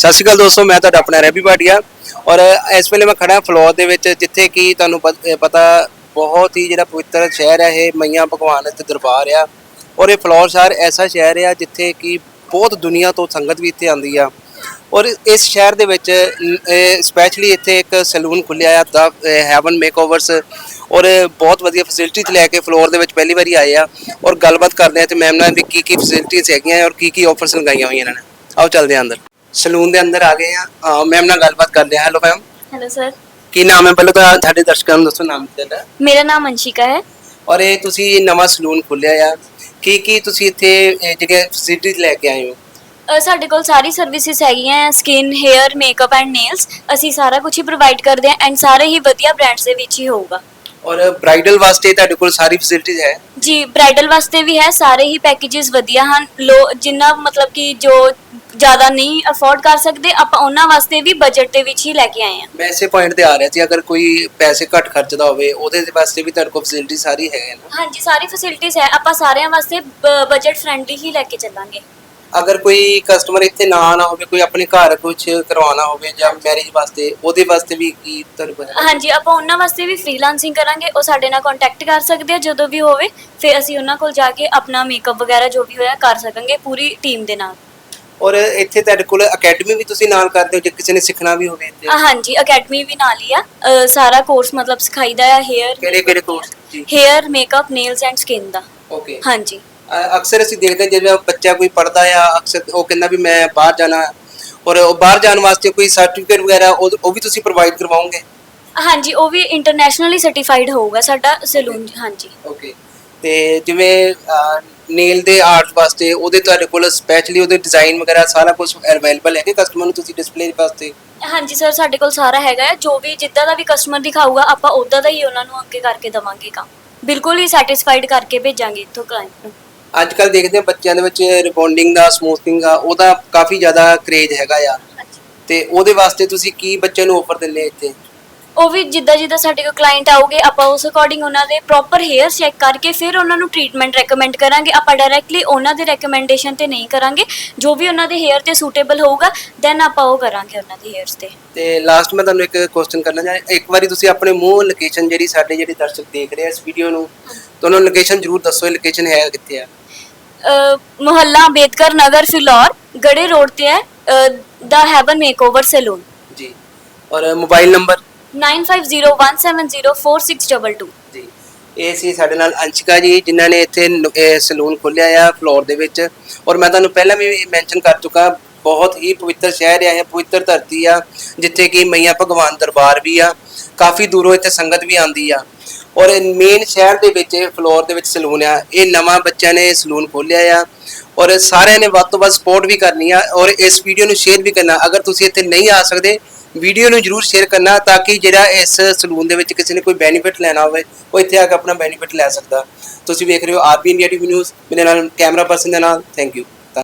ਸਤਿ ਸ਼੍ਰੀ ਅਕਾਲ ਦੋਸਤੋ, ਮੈਂ ਤੁਹਾਡਾ ਆਪਣਾ ਰੈਬੀ ਭਾਟੀਆ। ਔਰ ਇਸ ਵੇਲੇ ਮੈਂ ਖੜਾ ਹਾਂ ਫਲੋਰ ਦੇ ਵਿੱਚ, ਜਿੱਥੇ ਕਿ ਤੁਹਾਨੂੰ ਪਤ- ਪਤਾ ਬਹੁਤ ਹੀ ਜਿਹੜਾ ਪਵਿੱਤਰ ਸ਼ਹਿਰ ਹੈ, ਇਹ ਮਈਆਂ ਭਗਵਾਨ ਦੇ ਦਰਬਾਰ ਆ। ਔਰ ਇਹ ਫਲੋਰ ਸ਼ਹਿਰ ਐਸਾ ਸ਼ਹਿਰ ਆ, ਜਿੱਥੇ ਕਿ ਬਹੁਤ ਦੁਨੀਆ ਤੋਂ ਸੰਗਤ ਵੀ ਇੱਥੇ ਆਉਂਦੀ ਆ। ਔਰ ਇਸ ਸ਼ਹਿਰ ਦੇ ਵਿੱਚ ਸਪੈਸ਼ਲੀ ਇੱਥੇ ਇੱਕ ਸੈਲੂਨ ਖੁੱਲਿਆ ਆ ਦਾ ਹੈਵਨ ਮੇਕਓਵਰਸ ਔਰ ਬਹੁਤ ਵਧੀਆ ਫੈਸਿਲਿਟੀਜ਼ ਲੈ ਕੇ ਫਲੋਰ ਦੇ ਵਿੱਚ ਪਹਿਲੀ ਵਾਰੀ ਆਏ ਆ। ਔਰ ਗੱਲਬਾਤ ਕਰਦੇ ਆ ਤੇ ਮੈਮ ਨਾਲ ਵੀ ਕੀ ਕੀ ਫੈਸਿਲਿਟੀਜ਼ ਹੈਗੀਆਂ ਔਰ ਕੀ ਕੀ ਆਫਰਸ ਲਗਾਈਆਂ ਹੋਈਆਂ ਇਹਨਾਂ ਨੇ। ਆਓ ਚੱਲਦੇ ਆ ਅੰਦਰ। सलून ਦੇ ਅੰਦਰ ਆ ਗਏ ਆ ਮੈਮ ਨਾਲ ਗੱਲਬਾਤ ਕਰਦੇ ਆ ਹੈਲੋ ਮੈਮ ਹੈਲੋ ਸਰ ਕੀ ਨਾਮ ਹੈ ਪਹਿਲਾਂ ਤਾਂ ਸਾਡੇ ਦਰਸ਼ਕਾਂ ਨੂੰ ਦੱਸੋ ਨਾਮ ਤੁਹਾਡਾ ਮੇਰਾ ਨਾਮ ਅੰਸ਼ਿਕਾ ਹੈ ਔਰ ਇਹ ਤੁਸੀਂ ਨਵਾਂ ਸਲੂਨ ਖੋਲਿਆ ਆ ਕੀ ਕੀ ਤੁਸੀਂ ਇੱਥੇ ਇਹ ਜਿਹੜੇ ਫੈਸਿਲਿਟੀ ਲੈ ਕੇ ਆਏ ਹੋ ਸਾਡੇ ਕੋਲ ਸਾਰੀ ਸਰਵਿਸਿਜ਼ ਹੈਗੀਆਂ skin hair makeup and nails ਅਸੀਂ ਸਾਰਾ ਕੁਝ ਹੀ ਪ੍ਰੋਵਾਈਡ ਕਰਦੇ ਹਾਂ ਐਂਡ ਸਾਰੇ ਹੀ ਵਧੀਆ ਬ੍ਰਾਂਡਸ ਦੇ ਵਿੱਚ ਹੀ ਹੋਊਗਾ ਔਰ ਬ੍ਰਾਈਡਲ ਵਾਸਤੇ ਤੁਹਾਡੇ ਕੋਲ ਸਾਰੀ ਫੈਸਿਲਿਟੀਜ਼ ਹੈ ਜੀ ਬ੍ਰਾਈਡਲ ਵਾਸਤੇ ਵੀ ਹੈ ਸਾਰੇ ਹੀ ਪੈਕੇजेस ਵਧੀਆ ਹਨ ਲੋ ਜਿੰਨਾ ਮਤਲਬ ਕਿ ਜੋ ਜ਼ਿਆਦਾ ਨਹੀਂ ਅਫੋਰਡ ਕਰ ਸਕਦੇ ਆਪਾਂ ਉਹਨਾਂ ਵਾਸਤੇ ਵੀ ਬਜਟ ਦੇ ਵਿੱਚ ਹੀ ਲੈ ਕੇ ਆਏ ਹਾਂ। ਮੈਂ ਇਸੇ ਪੁਆਇੰਟ ਤੇ ਆ ਰਿਹਾ ਸੀ ਅਗਰ ਕੋਈ ਪੈਸੇ ਘੱਟ ਖਰਚਦਾ ਹੋਵੇ ਉਹਦੇ ਵਾਸਤੇ ਵੀ ਤੁਹਾਡੇ ਕੋਲ ਫੈਸਿਲਿਟੀ ਸਾਰੀ ਹੈ ਨਾ? ਹਾਂਜੀ ਸਾਰੀ ਫੈਸਿਲਿਟੀਜ਼ ਹੈ ਆਪਾਂ ਸਾਰਿਆਂ ਵਾਸਤੇ ਬਜਟ ਫ੍ਰੈਂਡਲੀ ਹੀ ਲੈ ਕੇ ਚੱਲਾਂਗੇ। ਅਗਰ ਕੋਈ ਕਸਟਮਰ ਇੱਥੇ ਨਾ ਆਉਣਾ ਹੋਵੇ ਕੋਈ ਆਪਣੇ ਘਰ ਕੁਝ ਕਰਵਾਉਣਾ ਹੋਵੇ ਜਾਂ ਮੈਰਿਜ ਵਾਸਤੇ ਉਹਦੇ ਵਾਸਤੇ ਵੀ ਕੀ ਤੁਹਾਨੂੰ ਪਤਾ ਹਾਂਜੀ ਆਪਾਂ ਉਹਨਾਂ ਵਾਸਤੇ ਵੀ ਫ੍ਰੀਲਾਂਸਿੰਗ ਕਰਾਂਗੇ ਉਹ ਸਾਡੇ ਨਾਲ ਕੰਟੈਕਟ ਕਰ ਸਕਦੇ ਆ ਜਦੋਂ ਵੀ ਹੋਵੇ ਫਿਰ ਅਸੀਂ ਉਹਨਾਂ ਕੋਲ ਜਾ ਕੇ ਆਪਣਾ ਮੇਕਅਪ ਵਗੈਰਾ ਜੋ ਵੀ ਹੋਇਆ ਕਰ ਸਕਾਂਗੇ ਪੂਰੀ ਟੀਮ ਦੇ ਨਾਲ। ਔਰ ਇੱਥੇ ਤੁਹਾਡੇ ਕੋਲ ਅਕੈਡਮੀ ਵੀ ਤੁਸੀਂ ਨਾਲ ਕਰਦੇ ਹੋ ਜੇ ਕਿਸੇ ਨੇ ਸਿੱਖਣਾ ਵੀ ਹੋਵੇ ਇੱਥੇ? ਅ, ਹਾਂਜੀ ਅਕੈਡਮੀ ਵੀ ਨਾਲ ਹੀ ਆ। ਅ, ਸਾਰਾ ਕੋਰਸ ਮਤਲਬ ਸਿਖਾਈਦਾ ਆ ਹੇਅਰ ਕਿਹੜੇ ਕਿਹੜੇ ਕੋਰਸ ਜੀ। Hair makeup nails and skin the. Okay ਹਾਂਜੀ। ਅਕਸਰ ਅਸੀਂ ਦੇਖਦੇ ਹਾਂ ਜਿਵੇਂ ਬੱਚਾ ਕੋਈ ਪੜਦਾ ਆ ਅਕਸਰ ਉਹ ਕਹਿੰਦਾ ਵੀ ਮੈਂ ਬਾਹਰ ਜਾਣਾ। ਹੈ। ਔਰ ਉਹ ਬਾਹਰ ਜਾਣ ਵਾਸਤੇ ਕੋਈ ਸਰਟੀਫਿਕੇਟ ਵਗੈਰਾ ਉਹ ਉਹ ਵੀ ਤੁਸੀਂ ਪ੍ਰੋਵਾਈਡ ਕਰਵਾਓਗੇ? ਹਾਂਜੀ ਉਹ ਵੀ ਇੰਟਰਨੈਸ਼ਨਲੀ ਸਰਟੀਫਾਈਡ ਹੋਊਗਾ ਸਾਡਾ ਸੈਲੂਨ ਹਾਂਜੀ। ਓਕੇ ਤੇ ਜਿਵੇਂ ਨੇਲ ਦੇ ਆਰਟ ਵਾਸਤੇ ਉਹਦੇ ਤੁਹਾਡੇ ਕੋਲ ਸਪੈਸ਼ਲੀ ਉਹਦੇ ਡਿਜ਼ਾਈਨ ਵਗੈਰਾ ਸਾਰਾ ਕੁਝ ਅਵੇਲੇਬਲ ਹੈ ਕਿ ਕਸਟਮਰ ਨੂੰ ਤੁਸੀਂ ਡਿਸਪਲੇ ਵਾਸਤੇ? ਹਾਂਜੀ ਸਰ ਸਾਡੇ ਕੋਲ ਸਾਰਾ ਹੈਗਾ ਹੈ। ਜੋ ਵੀ ਜਿੱਦਾਂ ਦਾ ਵੀ ਕਸਟਮਰ ਦਿਖਾਊਗਾ ਆਪਾਂ ਉਦਾਂ ਦਾ ਹੀ ਉਹਨਾਂ ਨੂੰ ਅੱਗੇ ਕਰਕੇ ਦਵਾਂਗੇ ਕੰਮ। ਬਿਲਕੁਲ ਹੀ ਸੈਟੀਸਫਾਈਡ ਕਰਕੇ ਭੇਜਾਂਗੇ ਇੱਥੋਂ ਕਲਾਇੰਟ ਨੂੰ। ਅੱਜ ਕੱਲ ਦੇਖਦੇ ਹਾਂ ਬੱਚਿਆਂ ਦੇ ਵਿੱਚ ਰਿਬੌਂਡਿੰਗ ਦਾ ਸਮੂਥਿੰਗ ਦਾ ਉਹਦਾ ਕਾਫੀ ਜ਼ਿਆਦਾ ਕ੍ਰੇਜ਼ ਹੈਗਾ ਆ। ਤੇ ਉਹਦੇ ਵਾਸਤੇ ਤੁਸੀਂ ਕੀ ਬੱਚਿਆਂ ਨੂੰ ਆਫਰ ਦਿੰਦੇ ਇੱਥੇ? ਉਹ ਵੀ ਜਿੱਦਾਂ ਜਿੱਦਾਂ ਸਾਡੇ ਕੋਲ ਕਲਾਇੰਟ ਆਉਗੇ ਆਪਾਂ ਉਸ ਅਕੋਰਡਿੰਗ ਉਹਨਾਂ ਦੇ ਪ੍ਰੋਪਰ ਹੇਅਰ ਚੈੱਕ ਕਰਕੇ ਫਿਰ ਉਹਨਾਂ ਨੂੰ ਟ੍ਰੀਟਮੈਂਟ ਰეკਮੈਂਡ ਕਰਾਂਗੇ। ਆਪਾਂ ਡਾਇਰੈਕਟਲੀ ਉਹਨਾਂ ਦੇ ਰეკਮੈਂਡੇਸ਼ਨ ਤੇ ਨਹੀਂ ਕਰਾਂਗੇ। ਜੋ ਵੀ ਉਹਨਾਂ ਦੇ ਹੇਅਰ ਤੇ ਸੂਟੇਬਲ ਹੋਊਗਾ ਦੈਨ ਆਪਾਂ ਉਹ ਕਰਾਂਗੇ ਉਹਨਾਂ ਦੇ ਹੇਅਰਸ ਤੇ। ਤੇ ਲਾਸਟ ਮੈਂ ਤੁਹਾਨੂੰ ਇੱਕ ਕੁਐਸਚਨ ਕਰਨਾ ਚਾਹੁੰਦਾ ਇੱਕ ਵਾਰੀ ਤੁਸੀਂ ਆਪਣੇ ਮੂੰਹ ਲੋਕੇਸ਼ਨ ਜਿਹੜੀ ਸਾਡੇ ਜਿਹੜੇ ਦਰਸ਼ਕ ਦੇਖ ਰਹੇ ਆ ਇਸ ਵੀਡੀਓ ਨੂੰ ਤਾਂ ਉਹਨਾਂ ਨੂੰ ਲੋਕੇਸ਼ਨ ਜ਼ਰੂਰ ਦੱਸੋ ਇਹ ਲੋਕੇਸ਼ਨ ਹੈ ਕਿੱਥੇ ਆ? ਮੁਹੱਲਾ ਅੰਬੇਦਕਰ ਨਗਰ ਫਿਲੌਰ ਗੜੇ ਰੋਡ ਤੇ ਹੈ ਦਾ ਹੈਵਨ ਮੇਕਓਵਰ ਸੈਲੂਨ ਜੀ। ਔਰ ਮੋਬਾਈਲ ਨੰਬਰ 9501704622 ਜੀ ਇਹ ਸੀ ਸਾਡੇ ਨਾਲ ਅੰਸ਼ਿਕਾ ਜੀ ਜਿਨ੍ਹਾਂ ਨੇ ਇੱਥੇ ਨ- ਇਹ ਸਲੂਨ ਖੋਲਿਆ ਆ ਫਲੋਰ ਦੇ ਵਿੱਚ ਔਰ ਮੈਂ ਤੁਹਾਨੂੰ ਪਹਿਲਾਂ ਵੀ ਮੈਂਸ਼ਨ ਕਰ ਚੁੱਕਾ ਬਹੁਤ ਹੀ ਪਵਿੱਤਰ ਸ਼ਹਿਰ ਆ ਇਹ ਪਵਿੱਤਰ ਧਰਤੀ ਆ ਜਿੱਥੇ ਕਿ ਮਈਆਂ ਭਗਵਾਨ ਦਰਬਾਰ ਵੀ ਆ ਕਾਫੀ ਦੂਰੋਂ ਇੱਥੇ ਸੰਗਤ ਵੀ ਆਉਂਦੀ ਆ ਔਰ ਮੇਨ ਸ਼ਹਿਰ ਦੇ ਵਿੱਚ ਇਹ ਫਲੋਰ ਦੇ ਵਿੱਚ ਸਲੂਨ ਆ ਇਹ ਨਵਾਂ ਬੱਚਿਆਂ ਨੇ ਸਲੂਨ ਖੋਲ੍ਹਿਆ ਆ ਔਰ ਸਾਰਿਆਂ ਨੇ ਵੱਧ ਤੋਂ ਵੱਧ ਸਪੋਰਟ ਵੀ ਕਰਨੀ ਆ ਔਰ ਇਸ ਵੀਡੀਓ ਨੂੰ ਸ਼ੇਅਰ ਵੀ ਕਰਨਾ ਅਗਰ ਤੁਸੀਂ ਇੱਥੇ ਨਹੀਂ ਆ ਸਕਦੇ ਵੀਡੀਓ ਨੂੰ ਜਰੂਰ ਸ਼ੇਅਰ ਕਰਨਾ ਤਾਂ ਕਿ ਜਿਹੜਾ ਇਸ ਸਲੂਨ ਦੇ ਵਿੱਚ ਕਿਸੇ ਨੇ ਕੋਈ ਬੈਨੀਫਿਟ ਲੈਣਾ ਹੋਵੇ, ਉਹ ਇੱਥੇ ਆ ਕੇ ਆਪਣਾ ਬੈਨੀਫਿਟ ਲੈ ਸਕਦਾ। ਤੁਸੀਂ ਵੇਖ ਰਹੇ ਹੋ ਆਰਪੀ ਇੰਡੀਆ ਟੀਵੀ ਨਿਊਜ਼ ਮੇਰੇ ਨਾਲ ਕੈਮਰਾ ਪਰਸਨ ਦੇ ਨਾਲ। Thank you